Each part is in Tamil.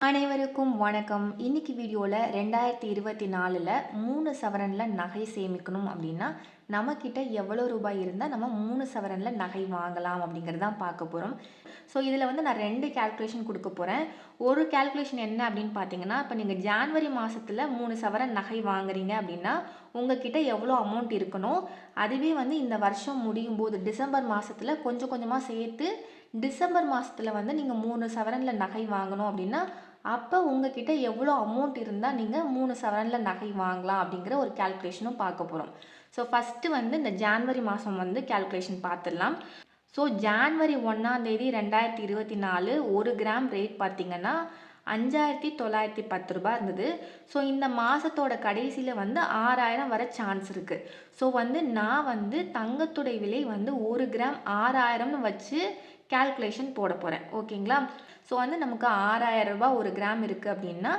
அனைவருக்கும் வணக்கம். இன்னைக்கு வீடியோவில் ரெண்டாயிரத்தி இருபத்தி நாலில் மூணு சவரனில் நகை சேமிக்கணும் அப்படின்னா நம்மக்கிட்ட எவ்வளோ ரூபாய் இருந்தால் நம்ம மூணு சவரனில் நகை வாங்கலாம் அப்படிங்கிறது தான் பார்க்க போகிறோம் ஸோ இதில் வந்து நான் ரெண்டு கேல்குலேஷன் கொடுக்க போகிறேன் ஒரு கேல்குலேஷன் என்ன அப்படின்னு பார்த்தீங்கன்னா இப்போ நீங்கள் ஜான்வரி மாதத்தில் மூணு சவரன் நகை வாங்குறீங்க அப்படின்னா உங்ககிட்ட எவ்வளோ அமௌண்ட் இருக்கணும்? அதுவே வந்து இந்த வருஷம் முடியும் போது டிசம்பர் மாதத்தில் கொஞ்சம் கொஞ்சமாக சேர்த்து டிசம்பர் மாதத்தில் வந்து நீங்கள் மூணு சவரனில் நகை வாங்கணும் அப்படின்னா அப்போ உங்ககிட்ட எவ்வளோ அமௌண்ட் இருந்தால் நீங்கள் மூணு சவரனில் நகை வாங்கலாம் அப்படிங்கிற ஒரு கேல்குலேஷனும் பார்க்க போகிறோம் ஸோ ஃபஸ்ட்டு வந்து இந்த ஜான்வரி மாதம் வந்து கேல்குலேஷன் பார்த்துடலாம். ஸோ ஜான்வரி ஒன்றாந்தேதி ரெண்டாயிரத்தி இருபத்தி நாலு ஒரு கிராம் ரேட் பார்த்தீங்கன்னா அஞ்சாயிரத்தி தொள்ளாயிரத்தி பத்து ரூபாய் இருந்தது. ஸோ இந்த மாதத்தோட கடைசியில் வந்து ஆறாயிரம் வர சான்ஸ் இருக்குது ஸோ வந்து நான் வந்து தங்கத்துடைய விலை வந்து ஒரு கிராம் ஆறாயிரம்னு வச்சு கேல்குலேஷன் போட போகிறேன் ஓகேங்களா ஸோ வந்து நமக்கு ஆறாயிரம் ரூபாய் ஒரு கிராம் இருக்குது அப்படின்னா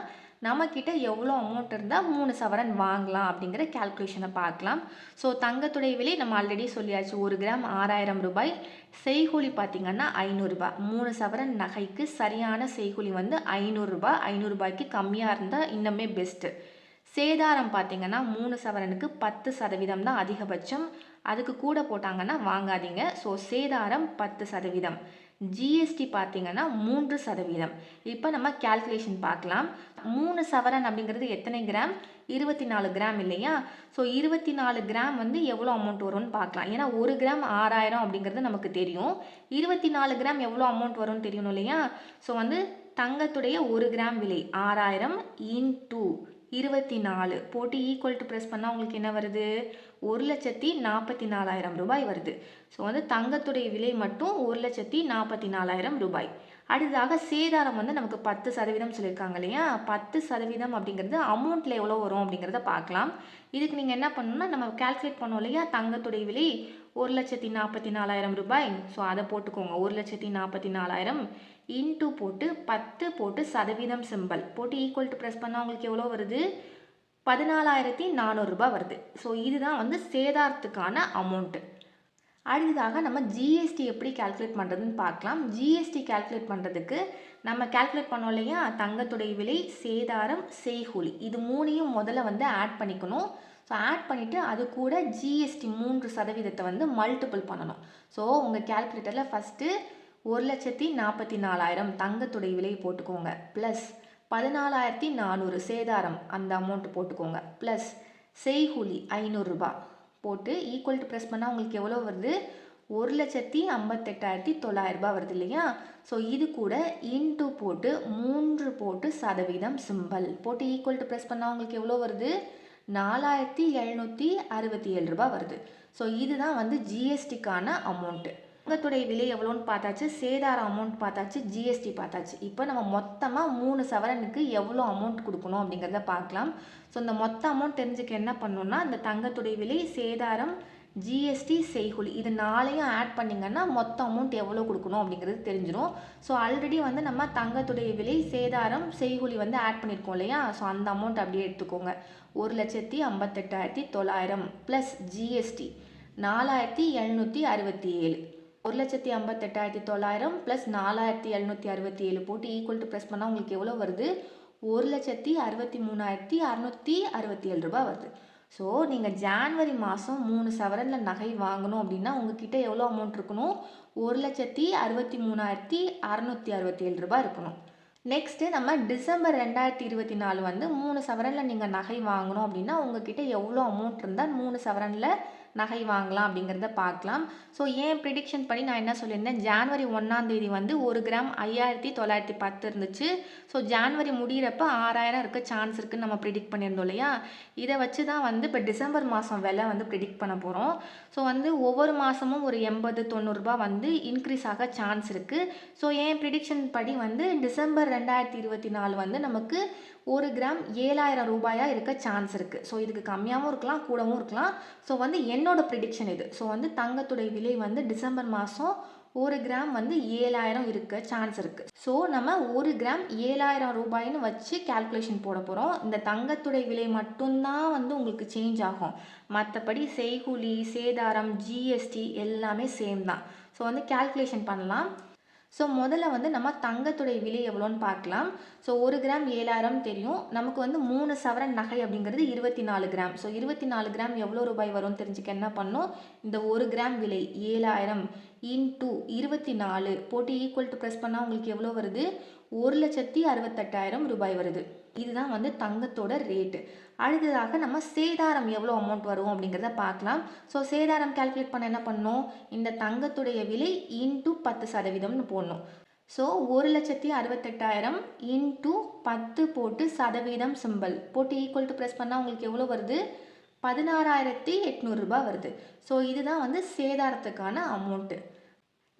நம்மக்கிட்ட எவ்வளோ அமௌண்ட் இருந்தால் மூணு சவரன் வாங்கலாம் அப்படிங்கிற கேல்குலேஷனை பார்க்கலாம். ஸோ தங்கத்துடைய விலை நம்ம ஆல்ரெடி சொல்லியாச்சு. ஒரு கிராம் ஆறாயிரம் ரூபாய். செய்கூலி பார்த்திங்கன்னா ஐநூறுரூபா மூணு சவரன் நகைக்கு சரியான செய்கூலி வந்து ஐநூறுரூபா ஐநூறுரூபாய்க்கு கம்மியாக இருந்தால் இன்னுமே பெஸ்ட்டு சேதாரம் பார்த்திங்கன்னா மூணு சவரனுக்கு பத்து சதவீதம் தான் அதிகபட்சம். அதுக்கு கூட போட்டாங்கன்னா வாங்காதீங்க. ஸோ சேதாரம் பத்து சதவீதம். ஜிஎஸ்டி பார்த்தீங்கன்னா மூன்று சதவீதம். இப்போ நம்ம கேல்குலேஷன் பார்க்கலாம். மூணு சவரன் அப்படிங்கிறது எத்தனை கிராம் இருபத்தி நாலு கிராம் இல்லையா? ஸோ இருபத்தி நாலு கிராம் வந்து எவ்வளோ அமௌண்ட் வரும்னு பார்க்கலாம். ஏன்னா ஒரு கிராம் ஆறாயிரம் அப்படிங்கிறது நமக்கு தெரியும். இருபத்தி நாலு கிராம் எவ்வளோ அமௌண்ட் வரும்னு தெரியணும் இல்லையா? ஸோ வந்து தங்கத்துடைய ஒரு கிராம் விலை ஆறாயிரம் இன் டூ இருபத்தி நாலு போட்டு ஈக்குவல் டு ப்ரெஸ் பண்ணால் உங்களுக்கு என்ன வருது? ஒரு லட்சத்தி நாற்பத்தி நாலாயிரம் ரூபாய் வருது. ஸோ வந்து தங்கத்துடைய விலை மட்டும் ஒரு லட்சத்தி நாற்பத்தி நாலாயிரம் ரூபாய். அடுத்ததாக சேதாரம் வந்து நமக்கு பத்து சதவீதம் சொல்லியிருக்காங்க இல்லையா? பத்து சதவீதம் அப்படிங்கிறது அமௌண்ட்டில் எவ்வளோ வரும் அப்படிங்கிறத பார்க்கலாம். இதுக்கு நீங்கள் என்ன பண்ணணும்னா நம்ம கால்குலேட் பண்ணோம் இல்லையா? தங்கத்துடைய விலை ஒரு லட்சத்தி நாற்பத்தி நாலாயிரம் ரூபாய். ஸோ அதை போட்டுக்கோங்க. ஒரு லட்சத்தி நாற்பத்தி நாலாயிரம் இன்ட்டு போட்டு பத்து போட்டு சதவீதம் சிம்பல் போட்டு ஈக்குவல் டு ப்ரெஸ் பண்ணால் உங்களுக்கு எவ்வளோ வருது? பதினாலாயிரத்தி நானூறுரூபா வருது. ஸோ இதுதான் வந்து சேதாரத்துக்கான அமௌண்ட்டு அடுத்ததாக நம்ம ஜிஎஸ்டி எப்படி கால்குலேட் பண்ணுறதுன்னு பார்க்கலாம். ஜிஎஸ்டி கால்குலேட் பண்ணுறதுக்கு நம்ம கால்குலேட் பண்ணோம் இல்லையா? தங்கத்துடைய விலை சேதாரம் செய்கூலி. இது மூணையும் முதல்ல வந்து ஆட் பண்ணிக்கணும். ஸோ ஆட் பண்ணிவிட்டு அது கூட ஜிஎஸ்டி மூன்று சதவீதத்தை வந்து மல்டிபிள் பண்ணணும். ஸோ உங்கள் கேல்குலேட்டரில் ஃபஸ்ட்டு ஒரு லட்சத்தி நாற்பத்தி நாலாயிரம் தங்கத்துடைய விலை போட்டுக்கோங்க. ப்ளஸ் பதினாலாயிரத்தி நானூறு சேதாரம் அந்த அமௌண்ட்டு போட்டுக்கோங்க. ப்ளஸ் செய்கூலி ஐநூறுரூபா போட்டு ஈக்குவல் டு ப்ரெஸ் பண்ணால் உங்களுக்கு எவ்வளோ வருது? ஒரு லட்சத்தி ஐம்பத்தெட்டாயிரத்தி தொள்ளாயிரரூபா வருது இல்லையா? ஸோ இது கூட இன்ட்டு போட்டு மூன்று போட்டு சதவீதம் சிம்பல் போட்டு ஈக்குவல் டு ப்ரெஸ் பண்ணால் உங்களுக்கு எவ்வளோ வருது? நாலாயிரத்தி எழுநூற்றி அறுபத்தி ஏழு ரூபாய் வருது. ஸோ இதுதான் வந்து ஜிஎஸ்டிக்கான அமௌண்ட்டு தங்கத்துடைய விலை எவ்வளோன்னு பார்த்தாச்சு சேதார அமௌண்ட் பார்த்தாச்சு ஜிஎஸ்டி பார்த்தாச்சு. இப்போ நம்ம மொத்தமாக மூணு சவரனுக்கு எவ்வளோ அமௌண்ட் கொடுக்கணும் அப்படிங்கிறத பார்க்கலாம். ஸோ இந்த மொத்த அமௌண்ட் தெரிஞ்சுக்க என்ன பண்ணணும்னா இந்த தங்கத்துடைய விலை சேதாரம் ஜிஎஸ்டி செய்கூலி. இது நாளையும் ஆட் பண்ணிங்கன்னா மொத்த அமௌண்ட் எவ்வளோ கொடுக்கணும் அப்படிங்கிறது தெரிஞ்சிடும் ஸோ ஆல்ரெடி வந்து நம்ம தங்கத்துடைய விலை சேதாரம் செய்கூலி வந்து ஆட் பண்ணியிருக்கோம் இல்லையா? ஸோ அந்த அமௌண்ட் அப்படியே எடுத்துக்கோங்க. ஒரு லட்சத்தி ஐம்பத்தெட்டாயிரத்தி தொள்ளாயிரம் ப்ளஸ் ஜிஎஸ்டி நாலாயிரத்தி எழுநூற்றி அறுபத்தி ஏழு ஒரு லட்சத்தி ஐம்பத்தெட்டாயிரத்தி தொள்ளாயிரம் ப்ளஸ் நாலாயிரத்தி எழுநூற்றி அறுபத்தி ஏழு போட்டு ஈக்குவல் டு ப்ரெஸ் பண்ணால் உங்களுக்கு எவ்வளோ வருது? ஒரு லட்சத்தி அறுபத்தி மூணாயிரத்தி அறநூற்றி அறுபத்தி ஏழு ரூபா வருது. ஸோ நீங்கள் ஜான்வரி மாதம் மூணு சவரனில் நகை வாங்கணும் அப்படின்னா உங்ககிட்ட எவ்வளோ அமௌண்ட் இருக்கணும்? ஒரு லட்சத்தி அறுபத்தி மூணாயிரத்தி அறநூற்றி அறுபத்தி ஏழு ரூபா இருக்கணும். நெக்ஸ்ட்டு நம்ம டிசம்பர் ரெண்டாயிரத்தி இருபத்தி நாலு வந்து மூணு சவரனில் நீங்கள் நகை வாங்கணும் அப்படின்னா உங்ககிட்ட எவ்வளோ அமௌண்ட் இருந்தால் மூணு சவரனில் நகை வாங்கலாம் அப்படிங்கிறத பார்க்கலாம். ஸோ ஏன் ப்ரிடிக்ஷன் பண்ணி நான் என்ன சொல்லியிருந்தேன்? ஜான்வரி ஒன்றாந்தேதி வந்து ஒரு கிராம் ஐயாயிரத்தி தொள்ளாயிரத்தி பத்து இருந்துச்சு. ஸோ ஜான்வரி முடிகிறப்ப ஆறாயிரம் இருக்க சான்ஸ் இருக்குன்னு நம்ம ப்ரிடிக்ட் பண்ணியிருந்தோம் இல்லையா? இதை வச்சு தான் வந்து இப்போ டிசம்பர் மாதம் விலை வந்து ப்ரிடிக்ட் பண்ண போகிறோம் ஸோ வந்து ஒவ்வொரு மாதமும் ஒரு எண்பது தொண்ணூறுரூபா வந்து இன்க்ரீஸ் ஆக சான்ஸ் இருக்குது ஸோ ஏன் ப்ரிடிக்ஷன் படி வந்து டிசம்பர் ரெண்டாயிரத்தி இருபத்தி நாலு வந்து நமக்கு ஒரு கிராம் ஏழாயிரம் ரூபாயாக இருக்க சான்ஸ் இருக்குது ஸோ இதுக்கு கம்மியாகவும் இருக்கலாம் கூடவும் இருக்கலாம். ஸோ வந்து என்னோடய ப்ரிடிக்ஷன் இது. ஸோ வந்து தங்கத்துடைய விலை வந்து டிசம்பர் மாதம் ஒரு கிராம் வந்து ஏழாயிரம் இருக்க சான்ஸ் இருக்குது ஸோ நம்ம ஒரு கிராம் ஏழாயிரம் ரூபாய்னு வச்சு கேல்குலேஷன் போட போகிறோம் இந்த தங்கத்துடைய விலை மட்டும்தான் வந்து உங்களுக்கு சேஞ்ச் ஆகும். மற்றபடி செய்கூலி சேதாரம் ஜிஎஸ்டி எல்லாமே சேம் தான். ஸோ வந்து கேல்குலேஷன் பண்ணலாம். ஸோ முதல்ல வந்து நம்ம தங்கத்துடைய விலை எவ்வளோன்னு பார்க்கலாம். ஸோ ஒரு கிராம் ஏழாயிரம் தெரியும். நமக்கு வந்து மூணு சவரன் நகை அப்படிங்கிறது இருபத்தி நாலு கிராம். ஸோ இருபத்தி நாலு கிராம் எவ்வளோ ரூபாய் வரும்னு தெரிஞ்சுக்க என்ன பண்ணோம் இந்த ஒரு கிராம் விலை ஏழாயிரம் இன்டூ இருபத்தி நாலு போட்டு ஈக்குவல் டு ப்ரெஸ் பண்ணால் உங்களுக்கு எவ்வளோ வருது? ஒரு லட்சத்தி அறுபத்தெட்டாயிரம் ரூபாய் வருது. இதுதான் வந்து தங்கத்தோட ரேட்டு அடுத்ததாக நம்ம சேதாரம் எவ்வளோ அமௌண்ட் வரும் அப்படிங்கிறத பார்க்கலாம். ஸோ சேதாரம் கால்குலேட் பண்ண என்ன பண்ணணும்? இந்த தங்கத்துடைய விலை இன்ட்டு பத்து சதவீதம்னு போடணும். ஸோ ஒரு லட்சத்தி அறுபத்தெட்டாயிரம் இன்ட்டு பத்து போட்டு சதவீதம் சிம்பல் போட்டு ஈக்குவல் டு ப்ரெஸ் பண்ணால் உங்களுக்கு எவ்வளோ வருது? பதினாறாயிரத்தி எட்நூறுரூபா வருது. ஸோ இதுதான் வந்து சேதாரத்துக்கான அமௌண்ட்டு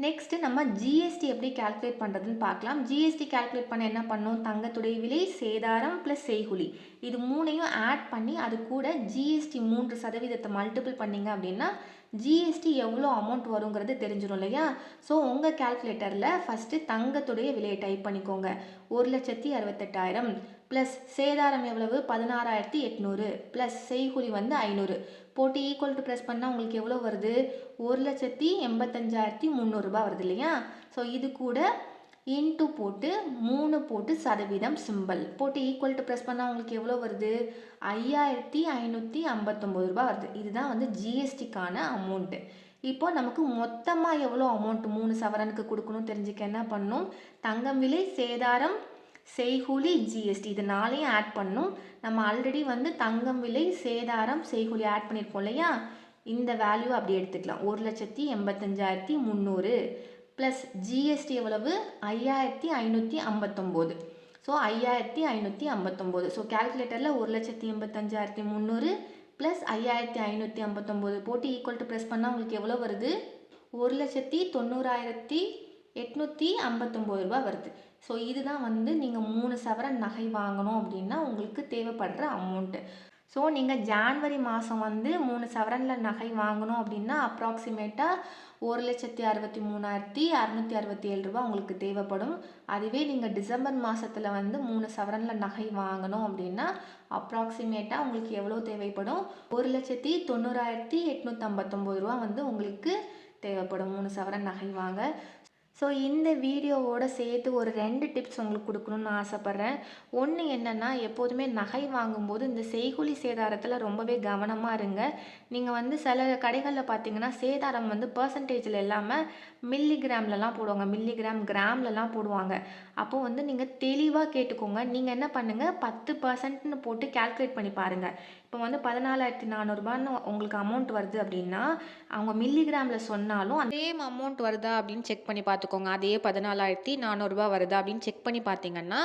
நெக்ஸ்ட்டு நம்ம ஜிஎஸ்டி எப்படி கால்குலேட் பண்ணுறதுன்னு பார்க்கலாம். ஜிஎஸ்டி கால்குலேட் பண்ண என்ன பண்ணோம்? தங்கத்துடைய விலை சேதாரம் ப்ளஸ் செய்குலி. இது மூணையும் ஆட் பண்ணி அது கூட ஜிஎஸ்டி மூன்று சதவீதத்தை மல்டிபிள் பண்ணிங்க அப்படின்னா ஜிஎஸ்டி எவ்வளோ அமௌண்ட் வருங்கிறது தெரிஞ்சிடும் இல்லையா? ஸோ உங்கள் கால்குலேட்டரில் ஃபஸ்ட்டு தங்கத்துடைய விலையை டைப் பண்ணிக்கோங்க. ஒரு லட்சத்தி அறுபத்தெட்டாயிரம் ப்ளஸ் சேதாரம் எவ்வளவு? பதினாறாயிரத்தி எட்நூறு ப்ளஸ் செய்குலி வந்து ஐநூறு. போட்டு ஈக்குவல் டு ப்ரெஸ் பண்ணால் உங்களுக்கு எவ்வளோ வருது? ஒரு லட்சத்தி எண்பத்தஞ்சாயிரத்தி முந்நூறுரூபா வருது இல்லையா? ஸோ இது கூட இன்ட்டு போட்டு மூணு போட்டு சதவீதம் சிம்பல் போட்டு ஈக்குவல் டு ப்ரெஸ் பண்ணால் உங்களுக்கு எவ்வளோ வருது? ஐயாயிரத்தி ஐநூற்றி ஐம்பத்தொம்போது ரூபா வருது. இதுதான் வந்து ஜிஎஸ்டிக்கான அமௌண்ட்டு இப்போ நமக்கு மொத்தமாக எவ்வளோ அமௌண்ட் மூணு சவரனுக்கு கொடுக்கணும் தெரிஞ்சுக்க என்ன பண்ணணும் தங்கம் விலை சேதாரம் செய்கூலி ஜிஎஸ்டி இது நாளையும் ஆட் பண்ணும். நம்ம ஆல்ரெடி வந்து தங்கம் விலை சேதாரம் செய்கூலி ஆட் பண்ணியிருக்கோம் இல்லையா? இந்த வேல்யூ அப்படி எடுத்துக்கலாம். ஒரு லட்சத்தி எண்பத்தஞ்சாயிரத்தி முந்நூறு. ப்ளஸ் ஜிஎஸ்டி எவ்வளவு? ஐயாயிரத்தி ஐநூற்றி ஐம்பத்தொம்போது. ஸோ ஐயாயிரத்தி ஐநூற்றி ஐம்பத்தொம்போது. ஸோ கேல்குலேட்டரில் ஒரு லட்சத்தி எண்பத்தஞ்சாயிரத்தி முந்நூறு ப்ளஸ் ஐயாயிரத்தி ஐநூற்றி ஐம்பத்தொம்போது போட்டு ஈக்குவல் டு ப்ரெஸ் பண்ணால் உங்களுக்கு எவ்வளோ வருது? ஒரு லட்சத்தி தொண்ணூறாயிரத்தி எட்நூற்றி ஐம்பத்தொம்போது ரூபா வருது. ஸோ இதுதான் வந்து நீங்கள் மூணு சவரன் நகை வாங்கணும் அப்படின்னா உங்களுக்கு தேவைப்படுற அமௌண்ட்டு ஸோ நீங்கள் ஜான்வரி மாதம் வந்து மூணு சவரனில் நகை வாங்கணும் அப்படின்னா அப்ராக்சிமேட்டாக ஒரு லட்சத்தி அறுபத்தி மூணாயிரத்தி அறநூற்றி அறுபத்தி ஏழு ரூபா உங்களுக்கு தேவைப்படும். அதுவே நீங்கள் டிசம்பர் மாதத்தில் வந்து மூணு சவரனில் நகை வாங்கணும் அப்படின்னா அப்ராக்சிமேட்டாக உங்களுக்கு எவ்வளோ தேவைப்படும்? ஒரு லட்சத்தி தொண்ணூறாயிரத்தி எட்நூற்றம்பத்தொம்போது ரூபா வந்து உங்களுக்கு தேவைப்படும். மூணு சவரன் நகை வாங்க. ஸோ இந்த வீடியோவோட சேர்த்து ஒரு ரெண்டு டிப்ஸ் உங்களுக்கு கொடுக்கணும்னு ஆசைப்பட்றேன். ஒன்று என்னென்னா எப்போதுமே நகை வாங்கும்போது இந்த செய்கூலி சேதாரத்தில் ரொம்பவே கவனமாக இருங்க. நீங்கள் வந்து சில கடைகளில் பார்த்தீங்கன்னா சேதாரம் வந்து பர்சன்டேஜில் இல்லாமல் மில்லிகிராம்லலாம் போடுவாங்க. மில்லிகிராம் கிராம்லலாம் போடுவாங்க. அப்போது வந்து நீங்கள் தெளிவாக கேட்டுக்கோங்க. நீங்கள் என்ன பண்ணுங்கள் பத்து பர்சன்ட்னு போட்டு கேல்குலேட் பண்ணி பாருங்கள் இப்போ வந்து பதினாலாயிரத்தி நானூறுபான்னு உங்களுக்கு அமௌண்ட் வருது அப்படின்னா அவங்க மில்லிகிராமில் சொன்னாலும் சேம் அமௌண்ட் வருதா அப்படின்னு செக் பண்ணி பார்த்துக்கோங்க. அதே பதினாலாயிரத்தி நானூறுரூபா வருதா அப்படின்னு செக் பண்ணி பார்த்தீங்கன்னா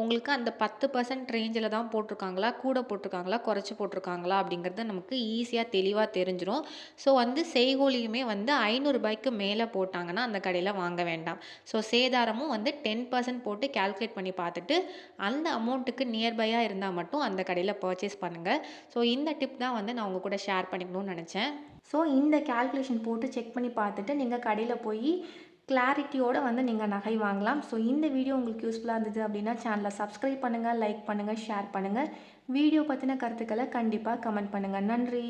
உங்களுக்கு அந்த பத்து பர்சன்ட் ரேஞ்சில் தான் போட்டிருக்காங்களா? கூட போட்டிருக்காங்களா? குறைச்சி போட்டிருக்காங்களா? அப்படிங்கிறது நமக்கு ஈஸியாக தெளிவாக தெரிஞ்சிடும் ஸோ வந்து செய்கூலியுமே வந்து ஐநூறுரூபாய்க்கு மேலே போட்டாங்கன்னா அந்த கடையில் வாங்க வேண்டாம். ஸோ சேதாரமும் வந்து டென் பர்சன்ட் போட்டு கேல்குலேட் பண்ணி பார்த்துட்டு அந்த அமௌண்ட்டுக்கு நியர்பையாக இருந்தால் மட்டும் அந்த கடையில் பர்ச்சேஸ் பண்ணுங்கள் ஸோ இந்த டிப் தான் வந்து நான் உங்கள் கூட ஷேர் பண்ணிக்கணும்னு நினச்சேன். ஸோ இந்த கேல்குலேஷன் போட்டு செக் பண்ணி பார்த்துட்டு நீங்கள் கடையில் போய் கிளாரிட்டியோடு வந்து நீங்கள் நகை வாங்கலாம். ஸோ இந்த வீடியோ உங்களுக்கு யூஸ்ஃபுல்லாக இருந்தது அப்படின்னா சேனலை சப்ஸ்கிரைப் பண்ணுங்கள் லைக் பண்ணுங்கள் ஷேர் பண்ணுங்கள் வீடியோ பற்றின கருத்துக்களை கண்டிப்பாக கமெண்ட் பண்ணுங்கள் நன்றி.